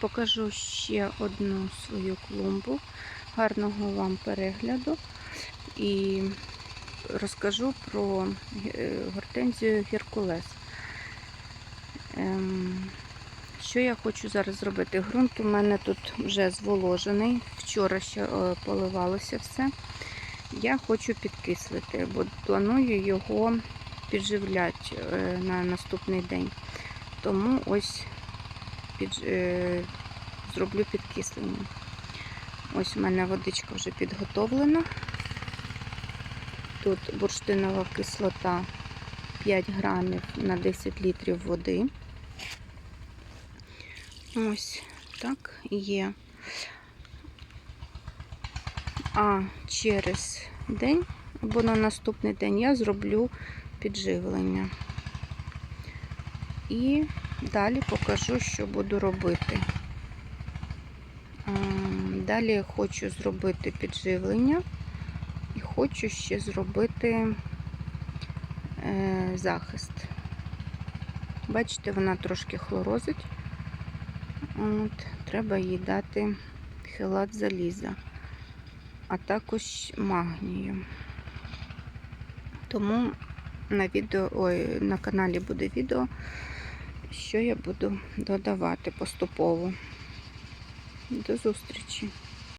покажу ще одну свою клумбу. Гарного вам перегляду і розкажу про е, гортензію Геркулес. Ем, Що я хочу зараз зробити? Грунт у мене тут вже зволожений. Вчора ще е, поливалося все. Я хочу підкислити, бо планую його підживляти е, на наступний день. Тому ось під, е, зроблю підкислення. Ось у мене водичка вже підготовлена. Тут бурштинова кислота 5 грамів на 10 літрів води. Ось так є. А через день або на наступний день я зроблю підживлення. І далі покажу, що буду робити. Ем, Далі хочу зробити підживлення і хочу ще зробити е, захист. Бачите, вона трошки хлорозить. От, треба їй дати хелат заліза, а також магнію. Тому на відео, ой, на каналі буде відео, що я буду додавати поступово. До зустрічі!